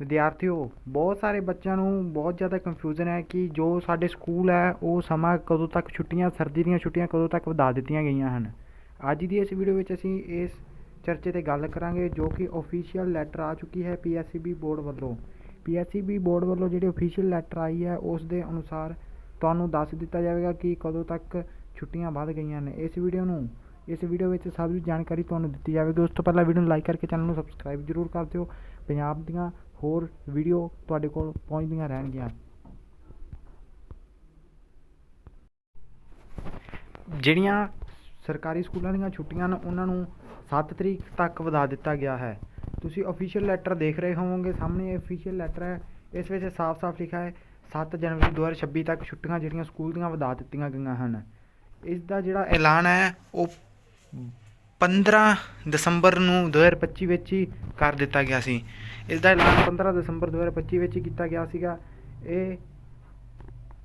ਵਿਦਿਆਰਥੀਓ, ਬਹੁਤ ਸਾਰੇ ਬੱਚਿਆਂ ਨੂੰ ਬਹੁਤ ਜ਼ਿਆਦਾ ਕਨਫਿਊਜ਼ਨ ਹੈ ਕਿ ਜੋ ਸਾਡੇ ਸਕੂਲ ਹੈ, ਉਹ ਸਮਾਂ ਕਦੋਂ ਤੱਕ ਛੁੱਟੀਆਂ, ਸਰਦੀ ਦੀਆਂ ਛੁੱਟੀਆਂ ਕਦੋਂ ਤੱਕ ਵਧਾ ਦਿੱਤੀਆਂ ਗਈਆਂ ਹਨ। ਅੱਜ ਦੀ ਇਸ ਵੀਡੀਓ ਵਿੱਚ ਅਸੀਂ ਇਸ ਚਰਚੇ 'ਤੇ ਗੱਲ ਕਰਾਂਗੇ ਜੋ ਕਿ ਅਫੀਸ਼ੀਅਲ ਲੈਟਰ ਆ ਚੁੱਕੀ ਹੈ ਪੀਐਸਸੀਬੀ ਬੋਰਡ ਵੱਲੋਂ। ਪੀਐਸਸੀਬੀ ਬੋਰਡ ਵੱਲੋਂ ਜਿਹੜੀ ਅਫੀਸ਼ੀਅਲ ਲੈਟਰ ਆਈ ਹੈ, ਉਸ ਦੇ ਅਨੁਸਾਰ ਤੁਹਾਨੂੰ ਦੱਸ ਦਿੱਤਾ ਜਾਵੇਗਾ ਕਿ ਕਦੋਂ ਤੱਕ ਛੁੱਟੀਆਂ ਵੱਧ ਗਈਆਂ ਨੇ। ਇਸ ਵੀਡੀਓ ਨੂੰ ਇਸ ਵੀਡੀਓ ਵਿੱਚ ਸਭ ਜਾਣਕਾਰੀ ਤੁਹਾਨੂੰ ਦਿੱਤੀ ਜਾਵੇਗੀ। ਉਸ ਤੋਂ ਪਹਿਲਾਂ ਵੀਡੀਓ ਨੂੰ ਲਾਈਕ ਕਰਕੇ ਚੈਨਲ ਨੂੰ ਸਬਸਕ੍ਰਾਈਬ ਜ਼ਰੂਰ ਕਰ ਦਿਓ। ਪੰਜਾਬ ਦੀਆਂ ਹੋਰ ਵੀਡੀਓ ਤੁਹਾਡੇ ਕੋਲ ਪਹੁੰਚਦੀਆਂ ਰਹਿਣਗੀਆਂ। ਜਿਹੜੀਆਂ ਸਰਕਾਰੀ ਸਕੂਲਾਂ ਦੀਆਂ ਛੁੱਟੀਆਂ ਨੇ ਉਹਨਾਂ ਨੂੰ 7 ਤਰੀਕ ਤੱਕ ਵਧਾ ਦਿੱਤਾ ਗਿਆ ਹੈ। ਤੁਸੀਂ ਅਫੀਸ਼ੀਅਲ ਲੈਟਰ ਦੇਖ ਰਹੇ ਹੋਵੋਗੇ, ਸਾਹਮਣੇ ਅਫੀਸ਼ੀਅਲ ਲੈਟਰ ਹੈ। ਇਸ ਵਿੱਚ ਸਾਫ਼-ਸਾਫ਼ ਲਿਖਿਆ ਹੈ 7 ਜਨਵਰੀ 2026 ਤੱਕ ਛੁੱਟੀਆਂ ਜਿਹੜੀਆਂ ਸਕੂਲ ਦੀਆਂ ਵਧਾ ਦਿੱਤੀਆਂ ਗਈਆਂ ਹਨ। ਇਸ ਦਾ ਜਿਹੜਾ ਐਲਾਨ ਹੈ, ਉਹ 15 ਦਸੰਬਰ ਨੂੰ 2025 ਵਿੱਚ ਹੀ ਕਰ ਦਿੱਤਾ ਗਿਆ ਸੀ। ਇਸ ਦਾ ਐਲਾਨ 15 ਦਸੰਬਰ 2025 ਵਿੱਚ ਹੀ ਕੀਤਾ ਗਿਆ ਸੀਗਾ। ਇਹ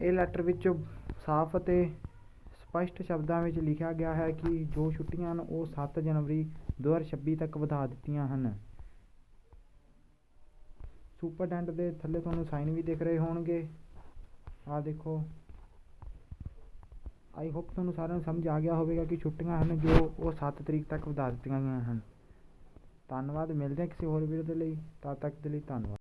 ਇਹ ਲੈਟਰ ਵਿੱਚ ਸਾਫ਼ ਅਤੇ ਸਪਸ਼ਟ ਸ਼ਬਦਾਂ ਵਿੱਚ ਲਿਖਿਆ ਗਿਆ ਹੈ ਕਿ ਜੋ ਛੁੱਟੀਆਂ ਹਨ, ਉਹ 7 ਜਨਵਰੀ 2026 ਤੱਕ ਵਧਾ ਦਿੱਤੀਆਂ ਹਨ। ਸੁਪਰਡੈਂਟ ਦੇ ਥੱਲੇ ਤੁਹਾਨੂੰ ਸਾਈਨ ਵੀ ਦਿਖ ਰਹੇ ਹੋਣਗੇ। ਆਹ ਦੇਖੋ। ਆਈ ਹੋਪ ਤੁਹਾਨੂੰ ਸਾਰਿਆਂ ਨੂੰ ਸਮਝ ਆ ਗਿਆ ਹੋਵੇਗਾ ਕਿ ਛੁੱਟੀਆਂ ਹਨ ਜੋ ਉਹ 7 ਤਰੀਕ ਤੱਕ ਵਧਾ ਦਿੱਤੀਆਂ ਗਈਆਂ ਹਨ। ਧੰਨਵਾਦ, ਮਿਲਦੇ ਹਾਂ ਕਿਸੇ ਹੋਰ ਵੀਡੀਓ ਦੇ ਲਈ। ਤਦ ਤੱਕ ਦੇ ਲਈ ਧੰਨਵਾਦ।